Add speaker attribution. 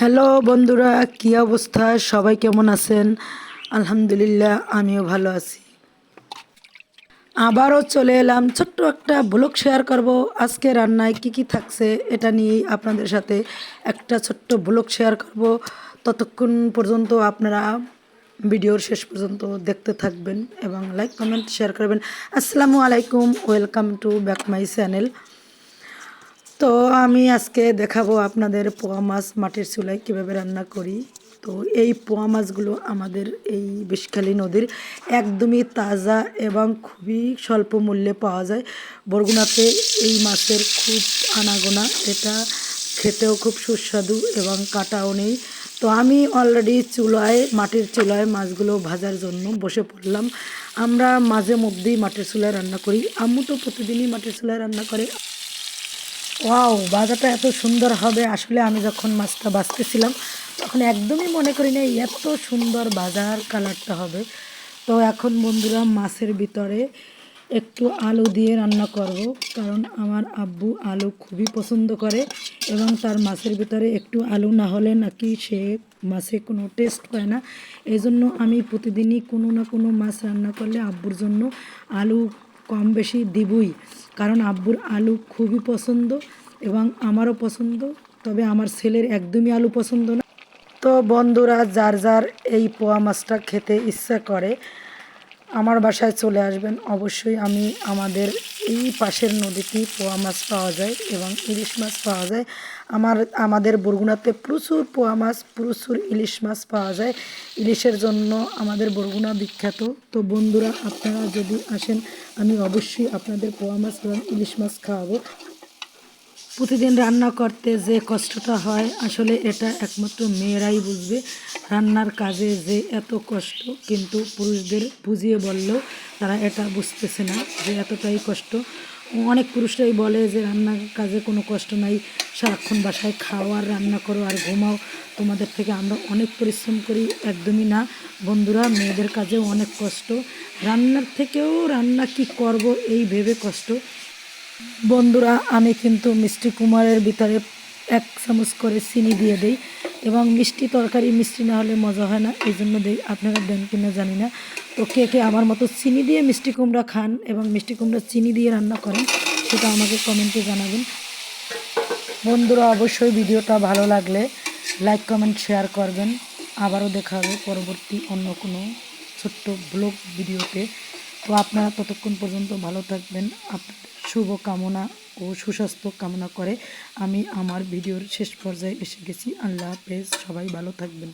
Speaker 1: Hello বন্ধুরা, কী অবস্থা? সবাই কেমন আছেন? আলহামদুলিল্লাহ, আমিও ভালো আছি। আবারও চলে এলাম ছোট্ট একটা ব্লগ শেয়ার করব। আজকে রান্নায় কি কি থাকছে এটা নিয়েই আপনাদের সাথে একটা ছোট্ট ব্লগ শেয়ার করব। ততক্ষণ পর্যন্ত আপনারা ভিডিওর শেষ পর্যন্ত দেখতে থাকবেন এবং লাইক কমেন্ট শেয়ার করবেন। আসসালামু আলাইকুম welcome to back my channel তো আমি আজকে দেখাবো আপনাদের পোয়া মাছ মাটির চুলায় কীভাবে রান্না করি। তো এই পোয়া মাছগুলো আমাদের এই বিষখালী নদীর একদমই তাজা এবং খুবই স্বল্প মূল্যে পাওয়া যায়। বরগুনাতে এই মাছের খুব আনাগোনা, এটা খেতেও খুব সুস্বাদু এবং কাটাও নেই। তো আমি অলরেডি চুলায়, মাটির চুলায় মাছগুলো ভাজার জন্য বসে পড়লাম। আমরা মাঝে মধ্যেই মাটির চুলায় রান্না করি। আম্মু তো প্রতিদিনই মাটির চুলায় রান্না করে। ওয়াও বাজাটা এত সুন্দর হবে। আসলে আমি যখন মাছটা বাছতেছিলাম, তখন একদমই মনে করি না এত সুন্দর বাজার কালারটা হবে। তো এখন বন্ধুরা, মাছের ভিতরে একটু আলু দিয়ে রান্না করব, কারণ আমার আব্বু আলু খুবই পছন্দ করে এবং তার মাছের ভিতরে একটু আলু না হলে নাকি সে মাছে কোনো টেস্ট পায় না। এই জন্য আমি প্রতিদিনই কোনো না কোনো মাছ রান্না করলে আব্বুর জন্য আলু কম বেশি দিবই। কারণ আব্বুর আলু খুবই পছন্দ এবং আমারও পছন্দ, তবে আমার ছেলের একদমই আলু পছন্দ না। তো বন্ধুরা, যার যার এই পোয়া মাছটা খেতে ইচ্ছা করে, আমার বাসায় চলে আসবেন। অবশ্যই আমি আমাদের এই পাশের নদীতে পোয়া মাছ পাওয়া যায় এবং ইলিশ মাছ পাওয়া যায়। আমার, আমাদের বরগুনাতে প্রচুর পোয়া মাছ, প্রচুর ইলিশ মাছ পাওয়া যায়। ইলিশের জন্য আমাদের বরগুনা বিখ্যাত। তো বন্ধুরা, আপনারা যদি আসেন, আমি অবশ্যই আপনাদের পোয়া মাছ এবং ইলিশ মাছ খাওয়াবো। প্রতিদিন রান্না করতে যে কষ্টটা হয়, আসলে এটা একমাত্র মেয়েরাই বুঝবে। রান্নার কাজে যে এত কষ্ট, কিন্তু পুরুষদের বুঝিয়ে বললেও তারা এটা বুঝতেছে না যে এতটাই কষ্ট। অনেক পুরুষরাই বলে যে, রান্নার কাজে কোনো কষ্ট নাই, সারাক্ষণ বাসায় খাও আর রান্না করো আর ঘুমাও। তোমাদের থেকে আমরা অনেক পরিশ্রম করি, একদমই না। বন্ধুরা, মেয়েদের কাজেও অনেক কষ্ট। রান্নার থেকেও রান্না কি করব এই ভেবে কষ্ট। বন্ধুরা, আমি কিন্তু মিষ্টি কুমারের ভিতরে এক চামচ করে চিনি দিয়ে দেই এবং মিষ্টি তরকারি মিষ্টি না হলে মজা হয় না, এই জন্য দেই। আপনারা দেন কিনা জানি না। তো কে কে আমার মতো চিনি দিয়ে মিষ্টি কুমড়া খান এবং মিষ্টি কুমড়া চিনি দিয়ে রান্না করেন, সেটা আমাকে কমেন্টে জানাবেন। বন্ধুরা, অবশ্যই ভিডিওটা ভালো লাগলে লাইক, কমেন্ট, শেয়ার করবেন। আবারও দেখা হবে পরবর্তী অন্য কোনো ছোট্ট ব্লগ ভিডিওতে। তো আপনারা ততক্ষণ পর্যন্ত ভালো থাকবেন। আপনাদের শুভ কামনা ও সুস্বাস্থ্য কামনা করে আমি আমার ভিডিওর শেষ পর্যায়ে এসে গেছি। আল্লাহ হাফেজ। সবাই ভালো থাকবেন।